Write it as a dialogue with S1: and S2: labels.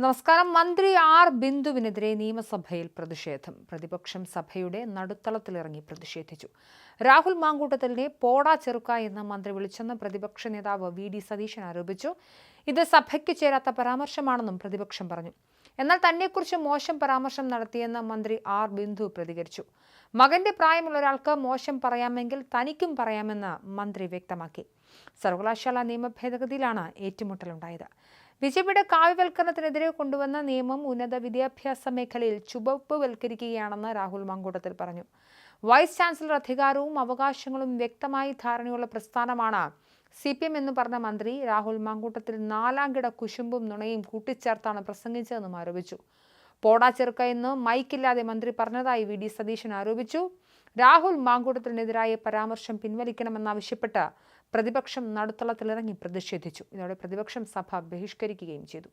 S1: നമസ്കാരം. മന്ത്രി ആർ ബിന്ദുവിനെതിരെ നിയമസഭയിൽ പ്രതിഷേധം. പ്രതിപക്ഷം സഭയുടെ നടുത്തളത്തിലിറങ്ങി പ്രതിഷേധിച്ചു. രാഹുൽ മാങ്കൂട്ടത്തിലിനെ പോടാ ചെറുക്ക എന്ന് മന്ത്രി വിളിച്ചെന്ന് പ്രതിപക്ഷ നേതാവ് വി ഡി സതീശൻ ആരോപിച്ചു. ഇത് സഭയ്ക്ക് ചേരാത്ത പരാമർശമാണെന്നും പ്രതിപക്ഷം പറഞ്ഞു. എന്നാൽ തന്നെക്കുറിച്ച് മോശം പരാമർശം നടത്തിയെന്ന് മന്ത്രി ആർ ബിന്ദു പ്രതികരിച്ചു. മകന്റെ പ്രായമുള്ള ഒരാൾക്ക് മോശം പറയാമെങ്കിൽ തനിക്കും പറയാമെന്ന് മന്ത്രി വ്യക്തമാക്കി. സർവകലാശാല നിയമ ഭേദഗതിയിലാണ് ഏറ്റുമുട്ടലുണ്ടായത്. ബിജെപിയുടെ കാവ്യവൽക്കരണത്തിനെതിരെ കൊണ്ടുവന്ന നിയമം ഉന്നത വിദ്യാഭ്യാസ മേഖലയിൽ ചുവപ്പുവൽക്കരിക്കുകയാണെന്ന് രാഹുൽ മങ്കൂട്ടത്തിൽ പറഞ്ഞു. വൈസ് ചാൻസലർ അധികാരവും അവകാശങ്ങളും വ്യക്തമായി ധാരണയുള്ള പ്രസ്ഥാനമാണ് സി പി എം എന്ന് പറഞ്ഞ മന്ത്രി രാഹുൽ മാങ്കൂട്ടത്തിൽ നാലാംകിട കുശുമ്പും നുണയും കൂട്ടിച്ചേർത്താണ് പ്രസംഗിച്ചതെന്നും ആരോപിച്ചു. പോടാ ചെറുക്ക എന്ന് മൈക്കില്ലാതെ മന്ത്രി പറഞ്ഞതായി വി ഡി സതീശൻ ആരോപിച്ചു. രാഹുൽ മാങ്കൂട്ടത്തിനെതിരായ പരാമർശം പിൻവലിക്കണമെന്നാവശ്യപ്പെട്ട് പ്രതിപക്ഷം നടുത്തളത്തിലിറങ്ങി പ്രതിഷേധിച്ചു. ഇതോടെ പ്രതിപക്ഷം സഭ ബഹിഷ്കരിക്കുകയും ചെയ്തു.